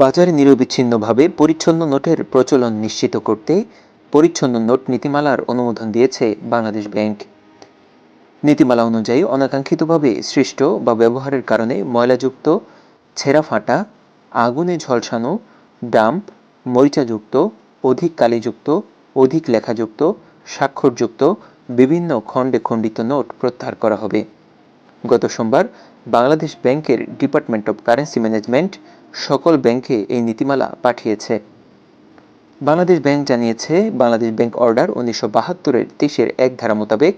বাজারে নিরবিচ্ছিন্নভাবে পরিচ্ছন্ন নোটের প্রচলন নিশ্চিত করতে পরিচ্ছন্ন নোট নীতিমালার অনুমোদন দিয়েছে বাংলাদেশ ব্যাংক। নীতিমালা অনুযায়ী অনাকাঙ্ক্ষিতভাবে সৃষ্ট বা ব্যবহারের কারণে ময়লাযুক্ত ছেঁড়া ফাটা আগুনে ঝলসানো, ডাম্প, মরিচাযুক্ত, অধিক কালিযুক্ত, অধিক লেখাযুক্ত, স্বাক্ষরযুক্ত বিভিন্ন খণ্ডে খণ্ডিত নোট প্রত্যাহার করা হবে। গত সোমবার বাংলাদেশ ব্যাংকের ডিপার্টমেন্ট অব কারেন্সি ম্যানেজমেন্ট সকল ব্যাংকে এই নীতিমালা পাঠিয়েছে। বাংলাদেশ ব্যাংক জানিয়েছে, বাংলাদেশ ব্যাংক অর্ডার উনিশশো বাহাত্তরের তেইশের এক ধারা মোতাবেক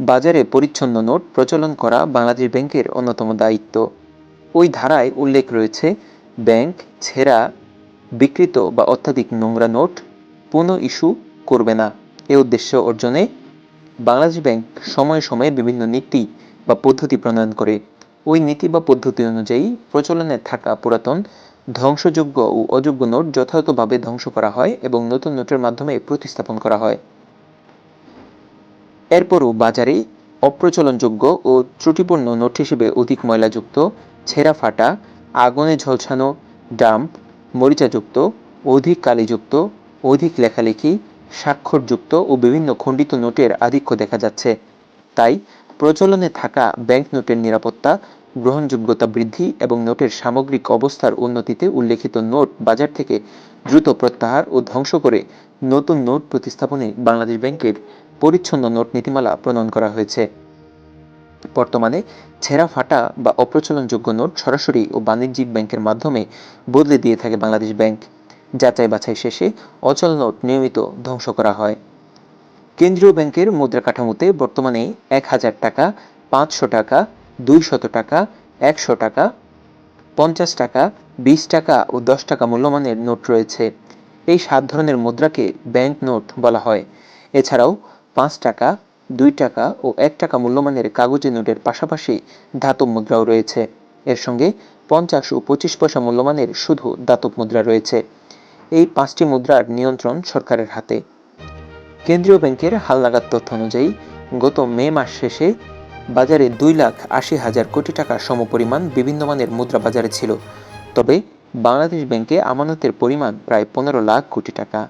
বাজারে পরিচ্ছন্ন নোট প্রচলন করা বাংলাদেশ ব্যাংকের অন্যতম দায়িত্ব। ওই ধারায় উল্লেখ রয়েছে, ব্যাংক ছেঁড়া বিকৃত বা অত্যাধিক নোংরা নোট পুনঃ ইস্যু করবে না। এ উদ্দেশ্য অর্জনে বাংলাদেশ ব্যাংক সময়ে সময়ে বিভিন্ন নীতি বা পদ্ধতি প্রণয়ন করে। ওই নীতি বা পদ্ধতি অনুযায়ী প্রচলনে থাকা পুরাতন, ধ্বংসযোগ্য ও অযোগ্য নোট যথাযথভাবে ধ্বংস করা হয় এবং নতুন নোটের মাধ্যমে প্রতিস্থাপন করা হয়। এরপরও বাজারে অপ্রচলনযোগ্য ও ত্রুটিপূর্ণ নোট হিসেবে অধিক ময়লাযুক্ত, ছেঁড়া ফাটা, আগুনে ঝলসানো ডাম্প, মরিচাযুক্ত, অধিক কালিযুক্ত, অধিক লেখালেখি, স্বাক্ষরযুক্ত ও বিভিন্ন খণ্ডিত নোটের আধিক্য দেখা যাচ্ছে। তাই প্রচলনে থাকা ব্যাংক নোটের নিরাপত্তা, গ্রহণযোগ্যতা বৃদ্ধি এবং নোটের সামগ্রিক অবস্থার উন্নতিতে উল্লেখিত নোট বাজার থেকে দ্রুত প্রত্যাহার ও ধ্বংস করে নতুন নোট প্রতিস্থাপনে বাংলাদেশ ব্যাংকের পরিচ্ছন্ন নোট নীতিমালা প্রণয়ন করা হয়েছে। বর্তমানে ছেঁড়া ফাটা বা অপ্রচলনযোগ্য নোট সরাসরি ও বাণিজ্যিক ব্যাংকের মাধ্যমে বদলে দিয়ে থাকে বাংলাদেশ ব্যাংক। যাচাই বাছাই শেষে অচল নোট নিয়মিত ধ্বংস করা হয়। কেন্দ্রীয় ব্যাংকের মুদ্রা কাঠামোতে বর্তমানে এক হাজার টাকা, পাঁচশো টাকা, দুইশত টাকা, একশো টাকা, পঞ্চাশ টাকা, বিশ টাকা ও দশ টাকা মূল্যমানের নোট রয়েছে। এই সাত ধরনের মুদ্রাকে ব্যাংক নোট বলা হয়। এছাড়াও পাঁচ টাকা, দুই টাকা ও এক টাকা মূল্যমানের কাগজে নোটের পাশাপাশি ধাতব মুদ্রাও রয়েছে। এর সঙ্গে পঞ্চাশ ও পঁচিশ পয়সা মূল্যমানের শুধু দাতব মুদ্রা রয়েছে। এই পাঁচটি মুদ্রার নিয়ন্ত্রণ সরকারের হাতে। কেন্দ্রীয় ব্যাংকের হালনাগাদ তথ্য অনুযায়ী, গত মে মাস শেষে বাজারে দুই লাখ আশি হাজার কোটি টাকার সমপরিমাণ বিভিন্ন মানের মুদ্রা বাজারে ছিল। তবে বাংলাদেশ ব্যাংকে আমানতের পরিমাণ প্রায় পনেরো লাখ কোটি টাকা।